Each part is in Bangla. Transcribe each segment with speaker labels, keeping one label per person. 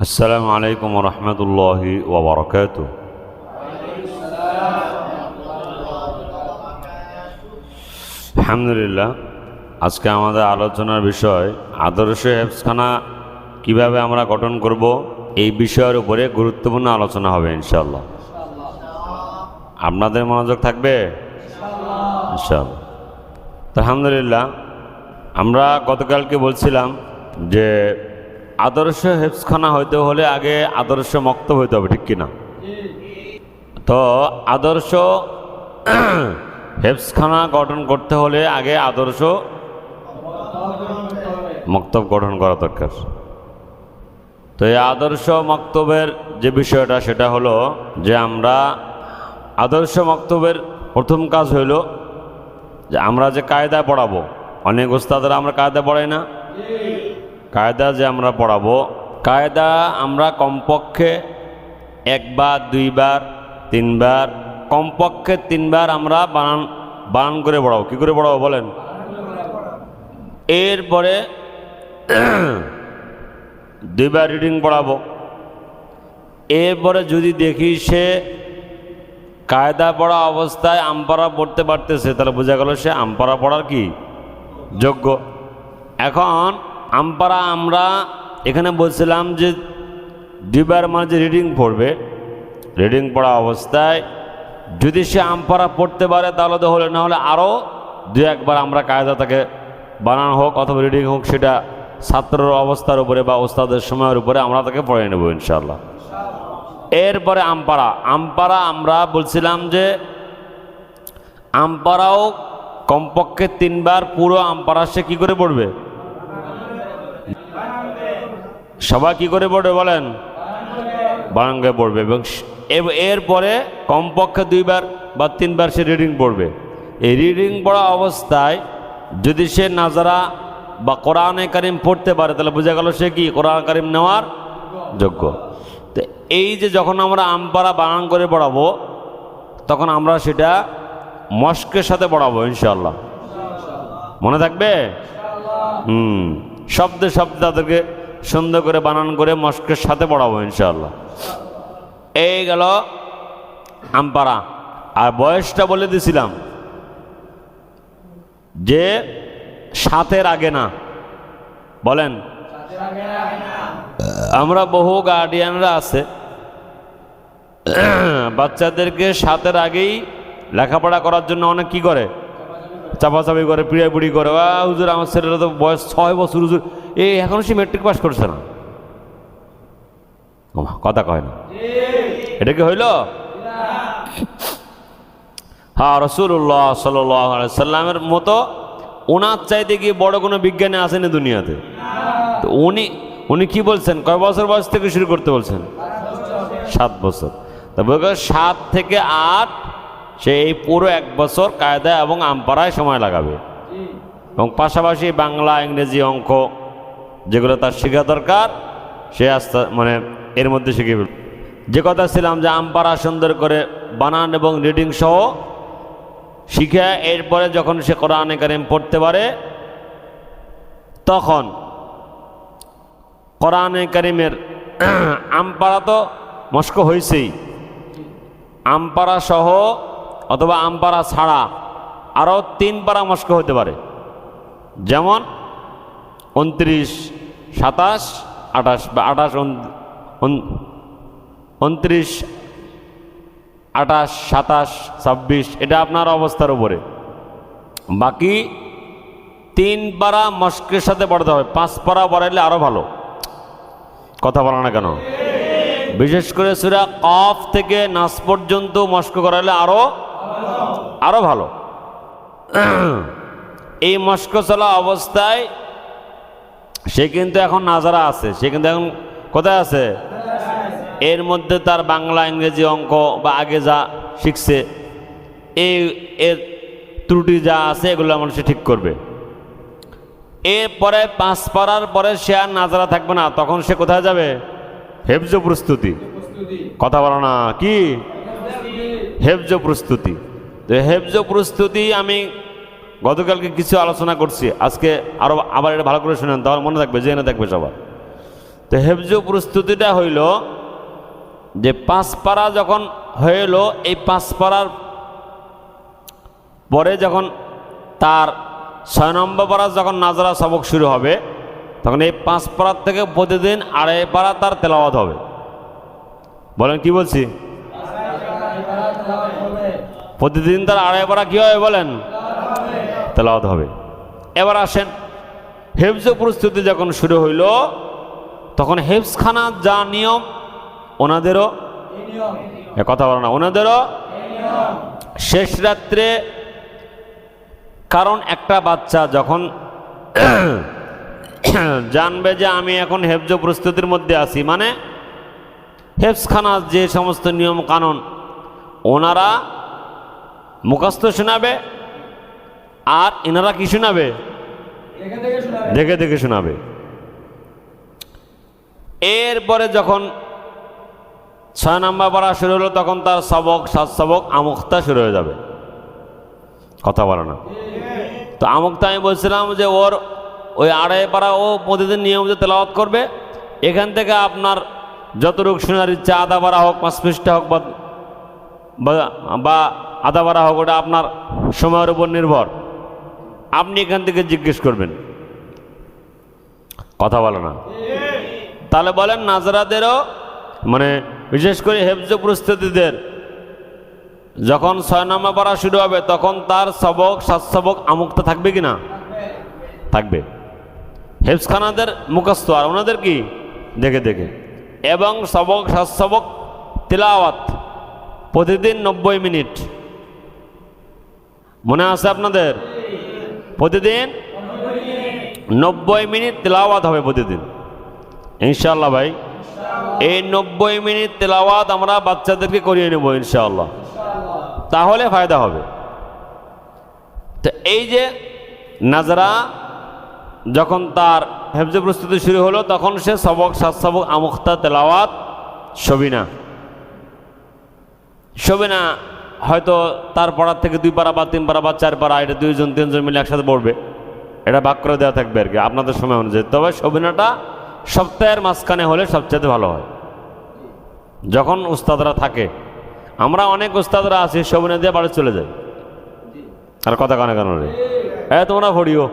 Speaker 1: السلام عليكم ورحمة الله وبركاته আলহামদুলিল্লাহ আজকে আমাদের আলোচনার বিষয় আদর্শ হেফসখানা কিভাবে আমরা গঠন করব এই বিষয়ের উপরে গুরুত্বপূর্ণ আলোচনা হবে ইনশাল্লাহ আপনাদের মনোযোগ থাকবে ইনশাল্লাহ তো আলহামদুলিল্লাহ আমরা গতকালকে বলছিলাম যে আদর্শ হেফসখানা হইতে হলে আগে আদর্শ মক্তব হইতে হবে, ঠিক কিনা? তো আদর্শ হেফসখানা গঠন করতে হলে আগে আদর্শ মক্তব গঠন করা দরকার। তো এই আদর্শ মক্তবের যে বিষয়টা, সেটা হলো যে আমরা আদর্শ মক্তবের প্রথম কাজ হইল যে আমরা যে কায়দা পড়াবো। অনেক ওস্তাদরা আমরা কায়দা পড়াই না। কায়দা যে আমরা পড়াবো, কায়দা আমরা কমপক্ষে একবার, দুইবার, তিনবার, কমপক্ষে তিনবার আমরা বানান বানান করে পড়াবো। কী করে পড়াবো বলেন? এরপরে দুইবার রিডিং পড়াবো। এরপরে যদি দেখি সে কায়দা পড়া অবস্থায় আমপারা পড়তে পারতেছে, তাহলে বোঝা গেল সে আমপারা পড়ার কি? যোগ্য। এখন আমপারা আমরা এখানে বলছিলাম যে দুইবার যে রিডিং পড়বে রিডিং পড়া অবস্থায়, যদি সে আমপারা পড়তে পারে তাহলে তো হলে না হলে আরও দু একবার আমরা কায়দা তাকে বানানো হোক অথবা রিডিং হোক, সেটা ছাত্রর অবস্থার উপরে বা ওস্তাদের সময়ের উপরে আমরা তাকে পড়ে নেব ইনশাল্লাহ এরপরে আমপাড়া আমপাড়া আমরা বলছিলাম যে আমপাড়াও কমপক্ষে তিনবার পুরো আমপাড়া সে কী করে পড়বে? সবাই কি করে পড়বে বলেন? বারাঙ্গে পড়বে এবং এরপরে কমপক্ষে দুইবার বা তিনবার সে রিডিং পড়বে। এই রিডিং পড়া অবস্থায় যদি সে নাজারা বা কোরআনে কারিম পড়তে পারে, তাহলে বোঝা গেল সে কি? কোরআন কারিম নেওয়ার যোগ্য। তো এই যে যখন আমরা আমপাড়া বানান করে পড়াবো, তখন আমরা সেটা মস্কের সাথে পড়াবো ইনশাল্লাহ মনে থাকবে? হুম। শব্দে শব্দে তাদেরকে সুন্দর করে বানান করে মস্কের সাথে পড়াবো ইনশাল্লাহ এই গেল আমপাড়া। আর বয়সটা বলে দিছিলাম যে সাতের আগে না। বলেন। আমরা বহু গার্ডিয়ানরা আছে। বাচ্চাদেরকে সাতের আগেই লেখাপড়া করার জন্য অনেক কি করে? চাপাচাপি করে, পিড়াপিড়ি করে। হুজুর, আমার ছেলেরা তো বয়স ছয় বছর, হুজুর। এই এখনও সে মেট্রিক পাস করছে না। কথা কয় না। এটা কি হইল? হ্যাঁ রসুল্লাহ সাল্লামের মতো ওনার চাইতে গিয়ে বড় কোনো বিজ্ঞানী আসেনি দুনিয়াতে? তো উনি উনি কি বলছেন? কয় বছর বয়স থেকে শুরু করতে বলছেন? সাত বছর। তা বলবে সাত থেকে আট, সে এই পুরো এক বছর কায়দা এবং আমপাড়ায় সময় লাগাবে। এবং পাশাপাশি বাংলা, ইংরেজি অঙ্ক যেগুলো তার শেখা দরকার, সে আস্তে মানে এর মধ্যে শিখে ফেলবে। যে কথা ছিলাম যে আমপাড়া সুন্দর করে বানান এবং রিডিং সহ শিখে এরপরে যখন সে কোরআনে কারিম পড়তে পারে, তখন কোরআনে কারিমের আমপাড়া তো মস্ক হয়েছেই আমপাড়া সহ অথবা আমপাড়া ছাড়া আরও তিন পাড়া মস্ক হতে পারে যেমন উনত্রিশ, সাতাশ, আঠাশ, বা আঠাশ উনত্রিশ, আঠাশ, সাতাশ, ছাব্বিশ, এটা আপনার অবস্থার উপরে। বাকি তিন পাড়া মস্কের সাথে পড়াতে হবে। পাঁচ পাড়া পড়াইলে আরও ভালো। কথা বলা না কেন? বিশেষ করে সুরা কফ থেকে নাচ পর্যন্ত মস্ক করালে আরও আরও ভালো। এই মস্ক চলা অবস্থায় সে কিন্তু এখন নাজারা আছে। সে কিন্তু এখন কোথায় আছে? এর মধ্যে তার বাংলা, ইংরেজি অঙ্ক বা আগে যা শিখছে, এই এর ত্রুটি যা আছে, এগুলো মানুষ ঠিক করবে। এরপরে পাঁচ পাড়ার পরে সে আর নাজারা থাকবে না। তখন সে কোথায় যাবে? হেফজ প্রস্তুতি। কথা বলো না, কি? হেফজ প্রস্তুতি। তো হেফজ প্রস্তুতি আমি গতকালকে কিছু আলোচনা করছি। আজকে আরও আবার এটা ভালো করে শুনেন, তাহলে মনে থাকবে, জেনে থাকবে সবার। তো হেফজ প্রস্তুতিটা হইল যে পাঁচ পাড়া যখন হইল এই পাঁচ পাড়ার পরে যখন তার ছয় নম্বর পাড়া যখন নাজরা সবক শুরু হবে, তখন এই পাঁচ পাড়ার থেকে প্রতিদিন আড়াই পাড়া তার তেলাওয়াত হবে। বলেন কি বলছি? প্রতিদিন তার আড়াই পাড়া কী হবে বলেন? তেলাওয়াত হবে। এবার আসেন, হেফজ প্রস্তুতি যখন শুরু হইল, তখন হেফসখানার যা নিয়ম, ওনাদেরও কথা বলো না, ওনাদেরও শেষ রাত্রে, কারণ একটা বাচ্চা যখন জানবে যে আমি এখন হেফজ প্রস্তুতির মধ্যে আছি মানে হেফসখানার যে সমস্ত নিয়ম কানুন, ওনারা মুখস্থ শোনাবে আর এনারা কি শোনাবে? দেখে দেখে শোনাবে। এরপরে যখন ছয় নম্বর পড়া শুরু হলো তখন তার সবক সাত সবক আমুক্তা শুরু হয়ে যাবে। কথা বলে না। তো আমুক্তা আমি বলছিলাম যে ওর ওই আড়াই পাড়া ও প্রতিদিন নিয়মিত তেলাওয়াত করবে। এখান থেকে আপনার যতটুক শোনার ইচ্ছা আদা বাড়া হোক পাঁচ পৃষ্ঠা হোক বা আদা বাড়া হোক ওটা আপনার সময়ের উপর নির্ভর। আপনি এখান থেকে জিজ্ঞেস করবেন। কথা বলে না। তাহলে বলেন নাজরাদেরও মানে বিশেষ করে হেফজ প্রস্তুতিদের যখন ছয় নম্বর পড়া শুরু হবে তখন তার সবক সাত সবক আমুক্ত থাকবে কি না? থাকবে। হেফসখানাদের মুখস্থ আর ওনাদের কি? দেখে দেখে। এবং সবক সাত সবক তিলাওয়াত প্রতিদিন নব্বই মিনিট। মনে আছে আপনাদের? প্রতিদিন নব্বই মিনিট তেলাওয়াত হবে প্রতিদিন। ইনশাল্লাহ ভাই, এই নব্বই মিনিট তেলাওয়াত আমরা বাচ্চাদেরকে করিয়ে নেব ইনশাআল্লাহ। তাহলে ফায়দা হবে। তো এই যে নাজরা যখন তার হেফজ প্রস্তুতি শুরু হলো, তখন সে সবক, সাত সবক আমুক্তা তেলাওয়াত সবিনা সবিনা হয়তো তার পড়ার থেকে দুই পারা বা তিন পারা বা চার পারা এটা দুইজন, তিনজন মিলে একসাথে পড়বে। এটা বাক করে দেওয়া থাকবে আর কি, আপনাদের সময় অনুযায়ী। তবে সবিনাটা সপ্তাহের মাঝখানে হলে সবচেয়ে ভালো হয়। যখন উস্তাদরা থাকে, আমরা অনেক উস্তাদরা আছি সবিনা দিয়ে বাড়ি চলে যাই। আর কথা কানে কেন রে হ্যাঁ তোমরা পড়িও।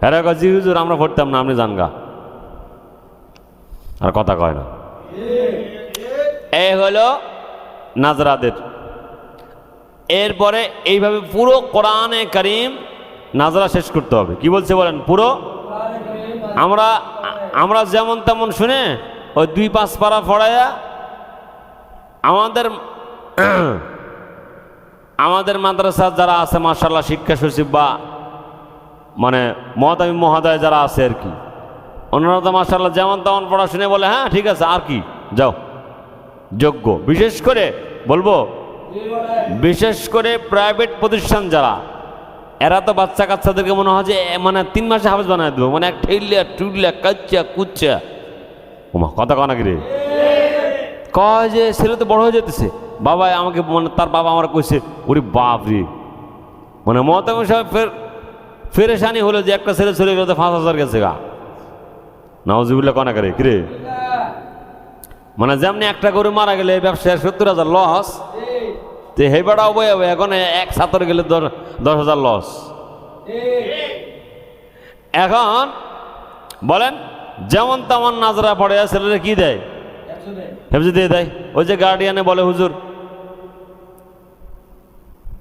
Speaker 1: হ্যাঁ জি হুজুর, আমরা ভরতাম না, আপনি জানগা। আর কথা কয় না। এই হলো নাজরাদের এরপরে এইভাবে পুরো কোরআনে করিম নাজরা শেষ করতে হবে। কি বলছে বলেন? পুরো? আমরা আমরা যেমন তেমন শুনে ওই দুই পাঁচ পাড়া পড়াইয়া আমাদের আমাদের মাদ্রাসার যারা আছে মার্শাল্লাহ শিক্ষা সচিব বা মানে মহাদামী মহোদয় যারা আছে আর কি, ওনারা তো মার্শাল্লাহ যেমন তেমন পড়া শুনে বলে হ্যাঁ ঠিক আছে, আর কি, যাও। যোগ্য। বিশেষ করে বলব বিশেষ করে প্রাইভেট প্রতিষ্ঠান যারা, এরা তো বাচ্চা কাচ্চাদেরকে মনে হয় যে মানে তিন মাসে হাফেজ বানায় দেবো মানে ঠেলিয়া টুলিয়া কাচ্চা, কুচ্চা। ওমা, কথা রে? কয় যে, ছেলে তো বড় হয়ে যেতেছে। বাবা আমাকে মানে তার বাবা আমার কইছে, ওরে বাপ রে। মানে মহাত্মা সাহেব ফের, ফেরেশানি হলো যে একটা ছেলে চলে গেলে, তো পাঁচ হাজার গেছে গা। নওয়াজিবুল্লাহ কনা করে কিরে মানে যেমনি একটা গরু মারা গেলে, ব্যবসায় সত্তর হাজার লস তো হেবাটাও বই হবে এখন এক সাতর গেলে দশ দশ হাজার লস এখন বলেন, যেমন তেমন নাজরা পড়ে ছেলেরা কি দেয়? হেফজে দিয়ে দেয়? ওই যে গার্ডিয়ানে বলে হুজুর,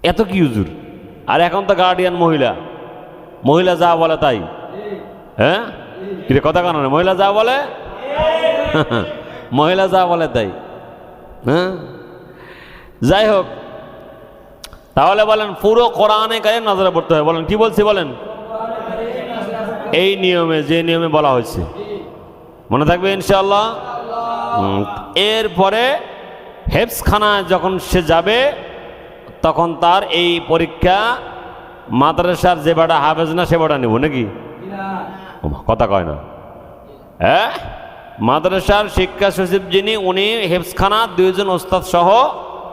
Speaker 1: এত কি হুজুর? আর এখন তো গার্ডিয়ান মহিলা। মহিলা যা বলে তাই। হ্যাঁ? কিরে কথা কারণে মহিলা যা বলে? মহিলা যা বলে তাই। হ্যাঁ? যাই হোক তাহলে বলেন, পুরো কোরআনে কাজে নজরে পড়তে হবে বলেন, কি বলছি বলেন? এই নিয়মে, যে নিয়মে বলা হয়েছে। মনে থাকবে ইনশাল্লাহ এরপরে হেফসখানায় যখন সে যাবে, তখন তার এই পরীক্ষা মাদ্রাসার যে বাটা হাফেজ না, সে বাটা নেব নাকি? কথা কয় না। হ্যাঁ? মাদ্রাসার শিক্ষা সচিব যিনি, উনি হেফসখানা দুইজন ওস্তাদ সহ,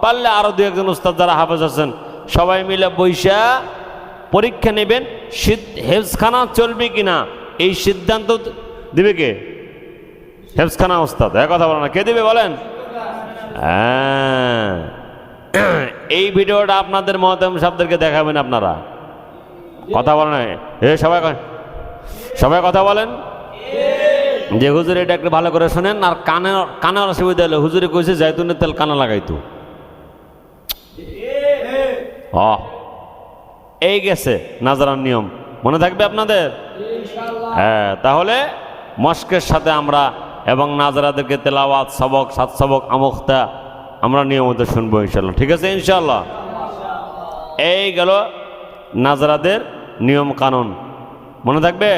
Speaker 1: পারলে আরও দু একজন ওস্তাদ যারা হাফেজ আছেন সবাই মিলে বৈশা পরীক্ষা নেবেন। হেফসখানা চলবে কিনা? এই সিদ্ধান্ত দেবে কে? হেফসখানা ওস্তাদ। এক কথা বলো না, কে দেবে বলেন? হ্যাঁ। এই ভিডিওটা আপনাদের মহতম সাহেবদেরকে দেখাবেন আপনারা। কথা বলেন। এ, সবাই সবাই কথা বলেন। যে হুজুর এটা একটু ভালো করে শোনেন, আর কানে কানে অসুবিধা হলে হুজুরে কইছে জাইতুনের তেল কানে লাগাইতো। এই গেছে নাজারার নিয়ম। মনে থাকবে আপনাদের? হ্যাঁ তাহলে মস্কের সাথে আমরা এবং নাজারাদেরকে তেলাওয়াত সবক সাত সবক আমুখতা আমরা নিয়মিত শুনব ইনশাল্লাহ ঠিক আছে ইনশাল্লাহ এই গেল নাজারাদের নিয়ম কানুন। মনে থাকবে?